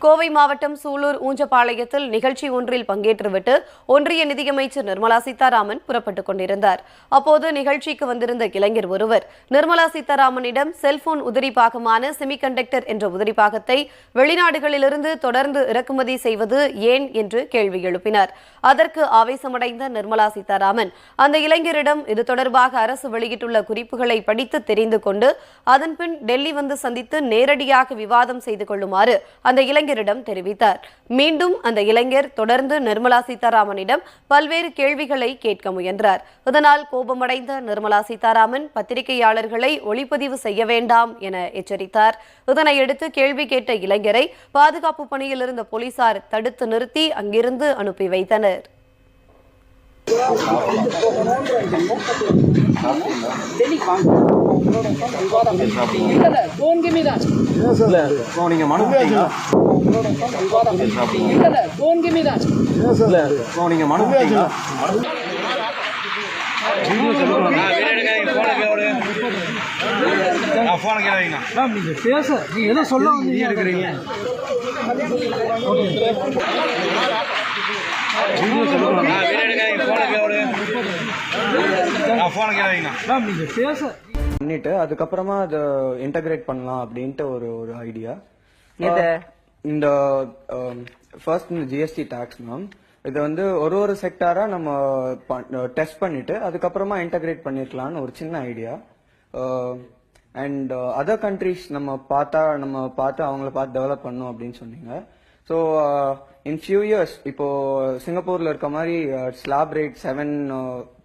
கோவை மாவட்டம் சூலூர் ஊஞ்சபாளையத்தில் நிகழ்ச்சி ஒன்றில் பங்கேற்றுவிட்டு ஒன்றிய நிதியமைச்சர் நிர்மலா சீதாராமன் புறப்பட்டுக் கொண்டிருந்தார். அப்போது நிகழ்ச்சிக்கு வந்திருந்த இளைஞர் ஒருவர் நிர்மலா சீதாராமனிடம் செல்போன் உதிரி பாகமான செமிகண்டக்டர் என்ற உதிரி பாகத்தை வெளிநாடுகளிலிருந்து தொடர்ந்து இறக்குமதி செய்வது ஏன் என்று கேள்வி எழுப்பினார். அதற்கு ஆவேசமடைந்த நிர்மலா சீதாராமன் அந்த இளைஞரிடம் இது தொடர்பாக அரசு வெளியிட்டுள்ள குறிப்புகளை படித்து தெரிந்து கொண்டு அதன்பின் டெல்லி வந்து சந்தித்து நேரடியாக விவாதம் செய்து கொள்ளுமாறு அந்த இளைஞர் இளைஞரிடம் தெரிவித்தார். மீண்டும் அந்த இளைஞர் தொடர்ந்து நிர்மலா சீதாராமனிடம் பல்வேறு கேள்விகளை கேட்க முயன்றார். இதனால் கோபமடைந்த நிர்மலா சீதாராமன் பத்திரிகையாளர்களை ஒளிப்பதிவு செய்ய வேண்டாம் என எச்சரித்தார். இதனையடுத்து கேள்வி கேட்ட இளைஞரை பாதுகாப்பு பணியில் இருந்த போலீசார் தடுத்து நிறுத்தி அங்கிருந்து அனுப்பி வைத்தனர். இல்ல டோன்ட் கிவ் மனு கொடுத்தீங்களா மனு கொடுத்தீங்களா பேச நீங்க எதோ சொல்ல வந்தீங்க எடுக்கிறீங்க மேம் நீங்க பேச பண்ணிட்டு அதுக்கப்புறமா அதை இன்டகிரேட் பண்ணலாம் அப்படின்ட்டு ஒரு ஒரு ஐடியா இந்த ஃபர்ஸ்ட் இந்த ஜிஎஸ்டி டாக்ஸ் மேம் இது வந்து ஒரு ஒரு செக்டாரா நம்ம டெஸ்ட் பண்ணிட்டு அதுக்கப்புறமா இன்டகிரேட் பண்ணிருக்கலாம்னு ஒரு சின்ன ஐடியா அண்ட் அதர் கண்ட்ரிஸ் நம்ம பார்த்தா நம்ம பார்த்து அவங்கள பார்த்து டெவலப் பண்ணோம் அப்படின்னு சொன்னீங்க. ஸோ இன் ஃபியூ இயர்ஸ் இப்போ சிங்கப்பூர்ல இருக்க மாதிரி slab rate seven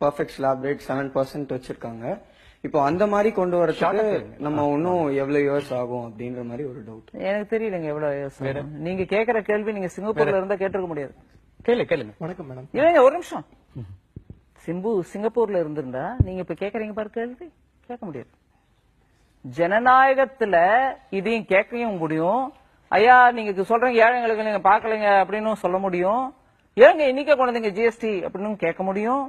perfect slab rate seven percent வச்சிருக்காங்க. இப்போ அந்த மாதிரி கொண்டு வரதுக்கு நம்ம இன்னும் எவ்வளவு இயர்ஸ் ஆகும் அப்படின்ற மாதிரி ஒரு டவுட் எனக்கு தெரியலங்க எவ்வளவு ஆகும். நீங்க கேக்குற கேள்வி நீங்க சிங்கப்பூர்ல இருந்தா கேட்டிருக்க முடியாது. கேளு கேளுங்க வணக்கம் மேடம். இல்லைங்க ஒரு நிமிஷம். சிம்பு சிங்கப்பூர்ல இருந்திருந்தா நீங்க இப்ப கேக்குறீங்க பாரு கேள்வி. கேட்க முடியாது. ஜனநாயகத்துல இதையும் கேட்கவும் முடியும். ஐயா நீங்க சொல்றீங்க ஏழைங்களுக்கு நீங்க பாக்கலைங்க அப்படின்னு சொல்ல முடியும். ஏங்க இன்னைக்கே கொண்டு வந்தீங்க ஜிஎஸ்டி அப்படின்னு கேட்க முடியும்.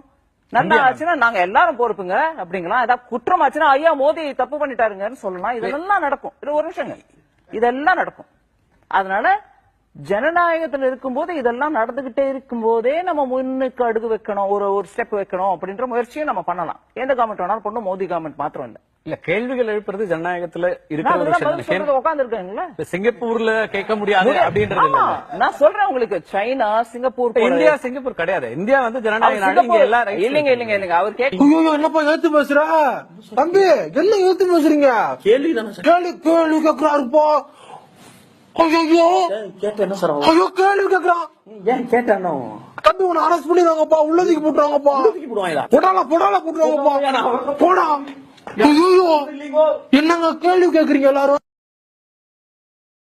ஆச்சுன்னா நாங்க எல்லாரும் பொறுப்புங்க. அப்படிங்களா? ஏதாவது குற்றம் ஆச்சுன்னா ஐயா மோதி தப்பு பண்ணிட்டாருங்கன்னு சொல்லலாம் இதெல்லாம் நடக்கும். இது ஒரு நிமிஷங்க இதெல்லாம் நடக்கும். அதனால ஜனநாயகத்துல இருக்கும்போது இதெல்லாம் நடந்துகிட்டே இருக்கும்போதே நம்ம முன்னுக்கு அடுகு வைக்கணும். ஒரு ஒரு ஸ்டெப் வைக்கணும். அப்படின்ற முயற்சியும் நம்ம பண்ணலாம். எந்த கவர்மெண்ட் வேணாலும் பண்ணும் மோடி கவர்மெண்ட் மாத்திரம் இல்ல. இல்ல கேள்விகள் எழுப்புறது ஜனநாயகத்துல இருக்கிற உட்கார்ந்து இருக்கேங்களா இப்ப சிங்கப்பூர்ல கேட்க முடியாது அப்படின்றது இல்ல நான் சொல்றேன் உங்களுக்கு. சைனா சிங்கப்பூர் இந்தியா சிங்கப்பூர் கிடையாது. இந்தியா வந்து ஜனநாயக நாடு. இங்க சிங்கப்பூர் எல்லா rights இல்லைங்க இருக்கு. இல்லைங்க இல்லைங்க. அவர் கேட்க என்னப்பா ஏத்து பேசுற? தம்பி என்ன ஏத்து பேசுறீங்க? கேள்வி கேள்வி கேள்வி கேக்குறாருப்பா. ஐயோ கேட்ட என்ன சார் ஐயோ கேள்வி கேக்குறான் ஏன் கேட்டானோ தம்பி உன்னை அரெஸ்ட் பண்ணிடுவாங்கப்பா உள்ளதுக்கு போட்டுருவாங்கப்பா போடால போடால போட்டுருவாங்கப்பா போடா. என்னங்க கேள்வி கேக்குறீங்க எல்லாரும்?